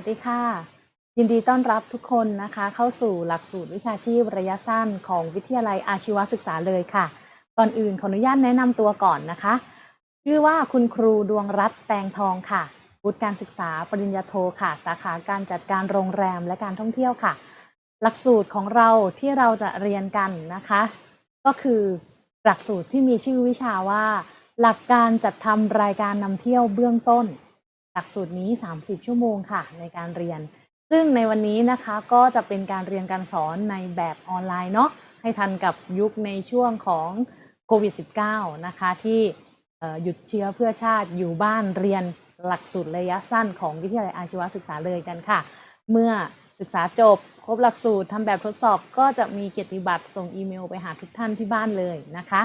วัสดีค่ะ ยินดีต้อนรับทุกคนนะคะ เข้าสู่หลักสูตรวิชาชีพระยะสั้นของวิทยาลัยอาชีวศึกษาเลยค่ะ ก่อนอื่นขออนุญาตแนะนำตัวก่อนนะคะ ชื่อว่าคุณครูดวงรัตน์แตงทองค่ะวุฒิการศึกษาปริญญาโทค่ะ สาขาการจัดการโรงแรมและการท่องเที่ยวค่ะ หลักสูตรของเราที่เราจะเรียนกันนะคะ ก็คือหลักสูตรที่มีชื่อวิชาว่า หลักการจัดทำรายการนำเที่ยวเบื้องต้น ลักสูตรนี้ 30 ชั่วโมงค่ะ ในการเรียน ซึ่งในวันนี้นะคะก็จะเป็นการเรียนการสอนในแบบออนไลน์เนาะให้ทันกับยุคในช่วงของโควิด -19 นะคะ ที่หยุดเชื้อเพื่อชาติอยู่บ้านเรียนหลักสูตรระยะสั้นของวิทยาลัยอาชีวศึกษาเลยกันค่ะ เมื่อศึกษาจบครบหลักสูตรทำแบบทดสอบก็จะมีเกียรติบัตรส่งอีเมลไปหาทุกท่านที่บ้านเลยนะคะ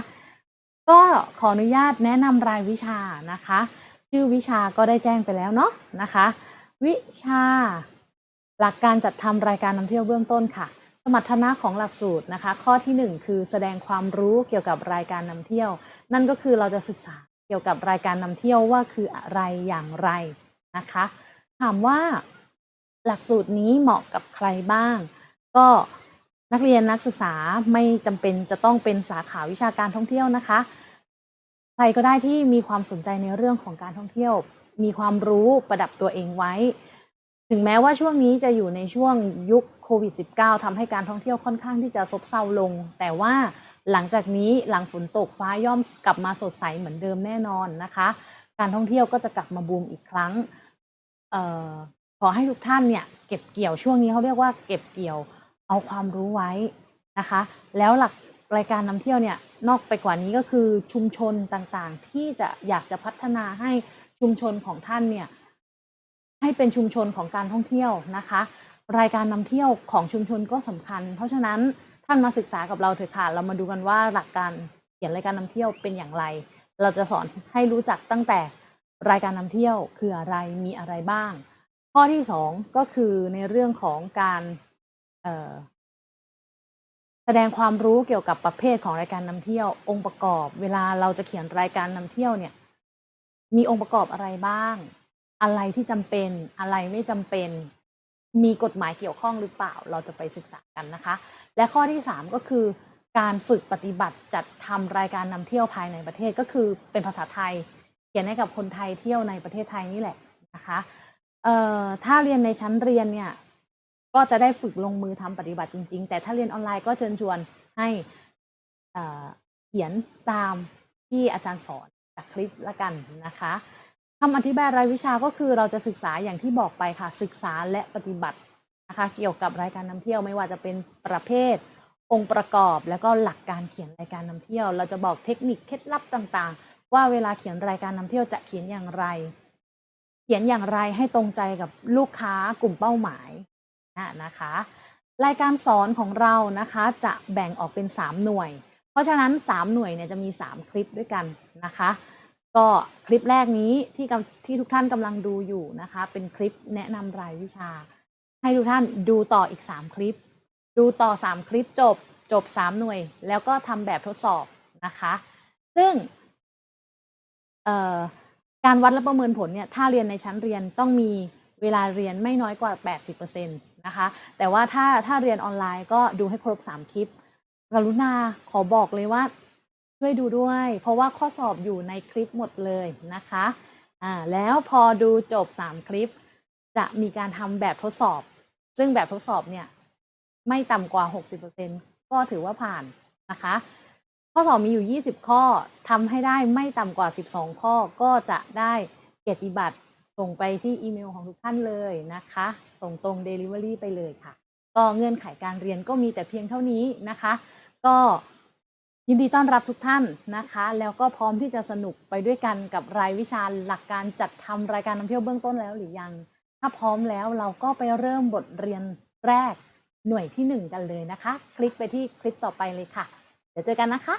ก็ขออนุญาตแนะนำรายวิชานะคะ ชื่อวิชาก็ได้แจ้งไปแล้วเนาะนะคะ วิชา หลักการจัดทำรายการนำเที่ยวเบื้องต้นค่ะ สมรรถนะของหลักสูตรนะคะ ข้อที่หนึ่งคือแสดงความรู้เกี่ยวกับรายการนำเที่ยว นั่นก็คือเราจะศึกษาเกี่ยวกับรายการนำเที่ยวว่าคืออะไรอย่างไรนะคะ ถามว่า หลักสูตรนี้เหมาะกับใครบ้าง ก็นักเรียนนักศึกษาไม่จำเป็นจะต้องเป็นสาขาวิชาการท่องเที่ยวนะคะ ใครก็ได้ที่มีความสนใจในเรื่องของการท่องเที่ยว มีความรู้ประดับตัวเองไว้ ถึงแม้ว่าช่วงนี้จะอยู่ในช่วงยุคโควิด -19 ทำให้การท่องเที่ยวค่อนข้างที่จะซบเซาลง แต่ว่าหลังจากนี้หลังฝนตกฟ้าย่อมกลับมาสดใสเหมือนเดิมแน่นอนนะคะ การท่องเที่ยวก็จะกลับมาบูมอีกครั้งออขอให้ทุกท่านเนี่ยเก็บเกี่ยวช่วงนี้เขาเรียกว่าเก็บเกี่ยวเอาความรู้ไว้นะคะ แล้วหลัก รายการนำเที่ยวเนี่ยนอกไปกว่านี้ก็คือชุมชนต่างๆ ที่จะอยากจะพัฒนาให้ชุมชนของท่านเนี่ยให้เป็นชุมชนของการท่องเที่ยวนะคะ รายการนำเที่ยวของชุมชนก็สำคัญ เพราะฉะนั้นท่านมาศึกษากับเราเถอะค่ะเรามาดูกันว่าหลักการเขียนรายการนำเที่ยวเป็นอย่างไร เราจะสอนให้รู้จักตั้งแต่รายการนำเที่ยวคืออะไรมีอะไรบ้าง ข้อที่สองก็คือในเรื่องของการ แสดงความรู้เกี่ยวกับประเภทของรายการนำเที่ยวองค์ประกอบ เวลาเราจะเขียนรายการนำเที่ยวเนี่ย มีองค์ประกอบอะไรบ้าง อะไรที่จำเป็นอะไรไม่จำเป็น มีกฎหมายเกี่ยวข้องหรือเปล่าเราจะไปศึกษากันนะคะ และข้อที่ 3 ก็คือ การฝึกปฏิบัติจัดทำรายการนำเที่ยวภายในประเทศก็คือเป็นภาษาไทย เขียนให้กับคนไทยเที่ยวในประเทศไทยนี่แหละนะคะเอ่อถ้าเรียนในชั้นเรียนเนี่ย ก็จะได้ฝึกลงมือทำปฏิบัติจริง ๆ แต่ถ้าเรียนออนไลน์ก็เชิญชวนให้เขียนตามที่อาจารย์สอนจากคลิปละกันนะคะคำอธิบายรายวิชาก็คือเราจะศึกษาอย่างที่บอกไปค่ะ ศึกษาและปฏิบัตินะคะเกี่ยวกับรายการนำเที่ยวไม่ว่าจะเป็นประเภท องค์ประกอบ แล้วก็หลักการเขียนรายการนำเที่ยว เราจะบอกเทคนิคเคล็ดลับต่างๆ ว่าเวลาเขียนรายการนำเที่ยวจะเขียนอย่างไร เขียนอย่างไรให้ตรงใจกับลูกค้ากลุ่มเป้าหมาย นะคะ รายการสอนของเรานะคะจะแบ่งออกเป็น 3 หน่วย เพราะฉะนั้น 3 หน่วยเนี่ยจะมี 3 คลิปด้วยกันนะคะ ก็คลิปแรกนี้ที่ที่ทุกท่านกำลังดูอยู่นะคะ เป็นคลิปแนะนำรายวิชา ให้ทุกท่านดูต่ออีก 3 คลิป ดูต่อ 3 คลิปจบจบ 3 หน่วย แล้วก็ทำแบบทดสอบนะคะ ซึ่งการวัดและประเมินผลเนี่ย ถ้าเรียนในชั้นเรียนต้องมีเวลาเรียนไม่น้อยกว่า 80% นะคะ แต่ว่าถ้าถ้าเรียนออนไลน์ก็ดูให้ครบ 3 คลิปกรุณาขอบอกเลยว่าช่วยดูด้วย เพราะว่าข้อสอบอยู่ในคลิปหมดเลยนะคะอ่าแล้วพอดูจบ 3 คลิป จะมีการทำแบบทดสอบ ซึ่งแบบทดสอบเนี่ยไม่ต่ำกว่า 60%ก็ถือว่าผ่านนะคะ ข้อสอบมีอยู่ 20 ข้อทำให้ได้ไม่ต่ำกว่า 12 ข้อก็จะได้เกียรติบัตร ส่งไปที่อีเมลของทุกท่านเลยนะคะ ส่งตรง Delivery ไปเลยค่ะ ก็เงื่อนไขการเรียนก็มีแต่เพียงเท่านี้นะคะ ก็ยินดีต้อนรับทุกท่านนะคะ แล้วก็พร้อมที่จะสนุกไปด้วยกันกับรายวิชาหลักการจัดทำรายการนำเที่ยวเบื้องต้นแล้วหรือยัง ถ้าพร้อมแล้วเราก็ไปเริ่มบทเรียนแรกหน่วยที่หนึ่งกันเลยนะคะ คลิกไปที่คลิปต่อไปเลยค่ะ เดี๋ยวเจอกันนะคะ